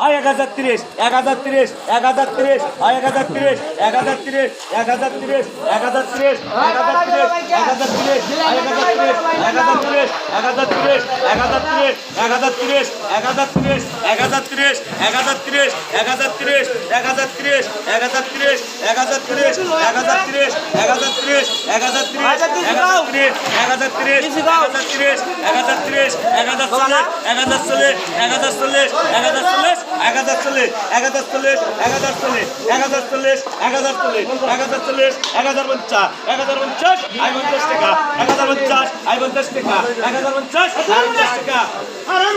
আয় এক হাজার তিরিশ এক হাজার তিরিশ এক হাজার তিরিশ আয় এক হাজার তিরিশ এক হাজার তিরিশ এক হাজার তিরিশ এক হাজার তিরিশ এক হাজার তিরিশ এক হাজার তিরিশ এক হাজার তিরিশ এক হাজার তিরিশ এক হাজার তিরিশ এক হাজার তিরিশ এক হাজার তিরিশ এক হাজার তিরিশ এক হাজার তিরিশ এক হাজার তিরিশ এক হাজার তিরিশ এক হাজার তিরিশ এক হাজার তিরিশ এক হাজার তিরিশ এক হাজার তিরিশ এক হাজার এক হাজার তিরিশ এক হাজার তিরিশ এক হাজার তিরিশ এক হাজার তিরিশ এক হাজার তিরিশ এক হাজার চল্লিশ এক হাজার চল্লিশ এক হাজার চল্লিশ এক হাজার চল্লিশ এক হাজার চল্লিশ এক হাজার চল্লিশ এক হাজার চল্লিশ এক হাজার চল্লিশ এক হাজার চল্লিশ এক হাজার চল্লিশ এক হাজার পঞ্চাশ এক হাজার পঞ্চাশ আই পঞ্চাশ টাকা এক হাজার পঞ্চাশ আই পঞ্চাশ টাকা এক হাজার পঞ্চাশ পঞ্চাশ টাকা আরাম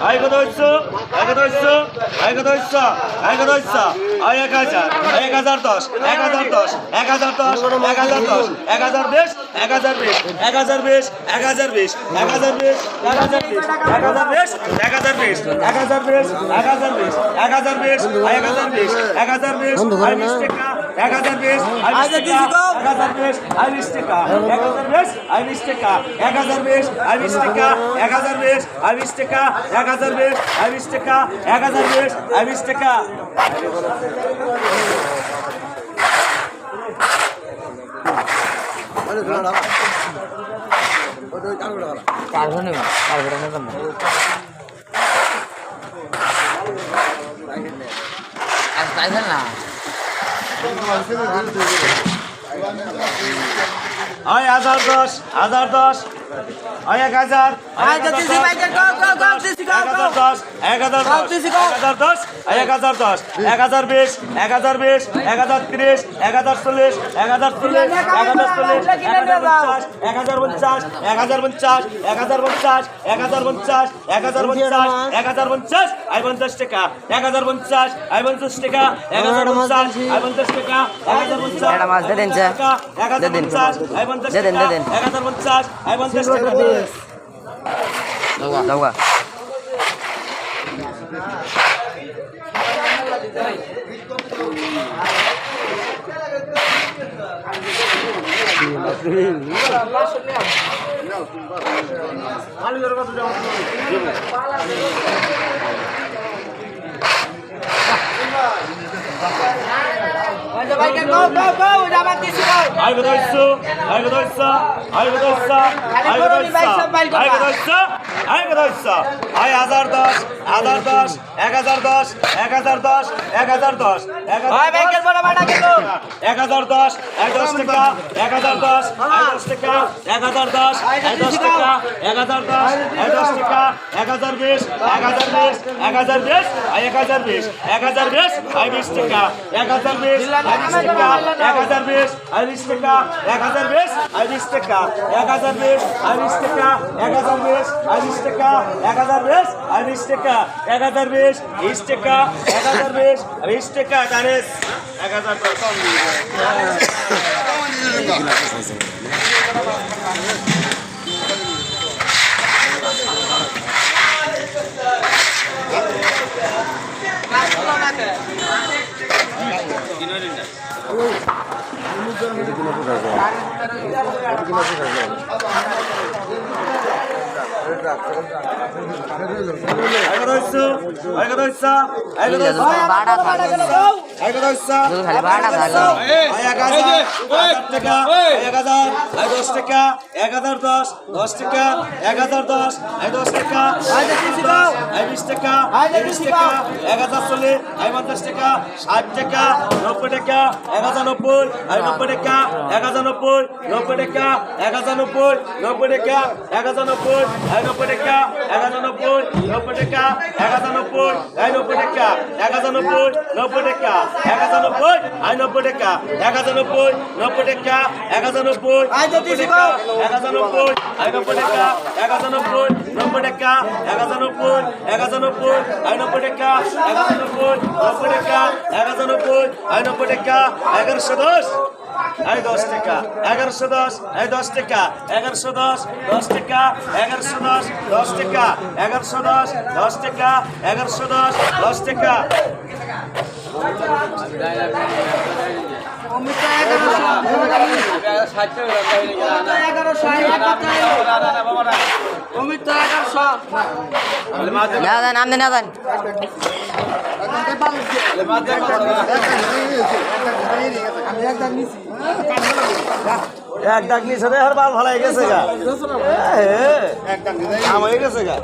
আই কথা হচ্ছে আই কথা হচ্ছে আই কথা হচ্ছে আই কথা হচ্ছে আই এক হাজার এক হাজার দশ এক হাজার দশ এক হাজার দশ এক হাজার দশ এক হাজার বিশ এক হাজার বিশ এক হাজার বিশ এক হাজার বিশ এক হাজার বিশ এক হাজার বিশ এক হাজার বিশ এক হাজার বিশ এক হাজার বিশ এক হাজার বিশ এক হাজার বিশ এক হাজার বিশ এক হাজার বিশ বিশ এক হাজার বিশ আই বিশ টাকা এক হাজার বিশ আইরিশ আচ্ছা, এক হাজার বিশ আইরিশ এক হাজার বিশ এক হাজার বিশ আইরিশ এক হাজার বিশ আইরিশ এক হাজার বিশ আইরিশ টাকা কারণ কারণ আর তাই না? Thank you. আয় হাজার দশ হাজার দশ আয় এক হাজার এক. হাজার দশ এক হাজার দশ. এক হাজার দশ এক হাজার দশ এক হাজার বিশ এক হাজার বিশ এক হাজার তিরিশ এক হাজার চল্লিশ এক হাজার চল্লিশ এক হাজার চল্লিশ এক হাজার পঞ্চাশ এক হাজার পঞ্চাশ এক হাজার পঞ্চাশ এক হাজার পঞ্চাশ এক হাজার পঞ্চাশ এক হাজার পঞ্চাশ পঞ্চাশ টাকা এক হাজার পঞ্চাশ আয় পঞ্চাশ টাকা এক হাজার পঞ্চাশ আয় পঞ্চাশ টাকা এক হাজার পঞ্চাশ দিয়ে দিন, স্যার। এক হাজার। পঞ্চাশ আয় পঞ্চাশ দে দেন দে দেন দাওগা Go, go, go! Udah mati ayo আই বদলছো আই বদলছো আই বদলছো আই হাজার দশ হাজার দশ এক হাজার দশ এক হাজার দশ এক হাজার দশ এক হাজার দশ এক দশ টাকা এক হাজার দশ এক দশ টাকা এক হাজার দশ এক দশ টাকা এক হাজার দশ এক দশ টাকা এক হাজার বিশ এক হাজার বিশ এক হাজার বিশ এক হাজার বিশ এক হাজার বিশ আই বিশ টাকা এক হাজার বিশ এক হাজার বিশ আই বিশ টাকা এক হাজার বিশ আই বিশ টাকা এক হাজার বিশ আই বিশ টাকা এক হাজার বিশ আই টাকা এক হাজার বিশ আই বিশ টাকা এক হাজার বিশ বিশ টাকা এক হাজার বিশ বিশ টাকা জানিস। এক হাজার টাকা এটা কিনা পোশাক দশ টাকা এক হাজার দশ দশ টাকা এক হাজার দশ দশ টাকা বিশ টাকা বিশ টাকা এক হাজার চল্লিশ এক পঞ্চাশ টাকা ষাট টাকা নব্বই টাকা এক হাজার নব্বই এক নব্বই টাকা এক হাজার নব্বই নব্বই টাকা এক হাজার নব্বই নব্বই টাকা এক হাজার নব্বই এক নব্বই টাকা এক হাজার নব্বই নব্বই টাকা এক হাজার নব্বই এক নব্বই টাকা এক হাজার নব্বই নব্বই টাকা এক হাজার নব্বই আই নব্বই টাকা এক হাজার নব্বই নব্বই টাকা এক হাজার নব্বই এক হাজার নব্বই আই নব্বই টাকা এক হাজার নব্বই নব্বই টাকা এক হাজার নব্বই এক হাজার নব্বই আই নব্বই টাকা এক হাজার নব্বই নব্বই টাকা এক হাজার নব্বই আই নব্বই টাকা এগারোশো দশ এই দশ টাকা এগারোশো দশ এই দশ টাকা এগারোশো দশ দশ টাকা এগারোশো দশ দশ টাকা এগারোশো দশ দশ টাকা এগারোশো দশ দশ টাকা না দেন আমনে না দেন এক ডাক নিচে আর বাল ভালাই গেছে গা। হ্যাঁ আমার গেছে গা।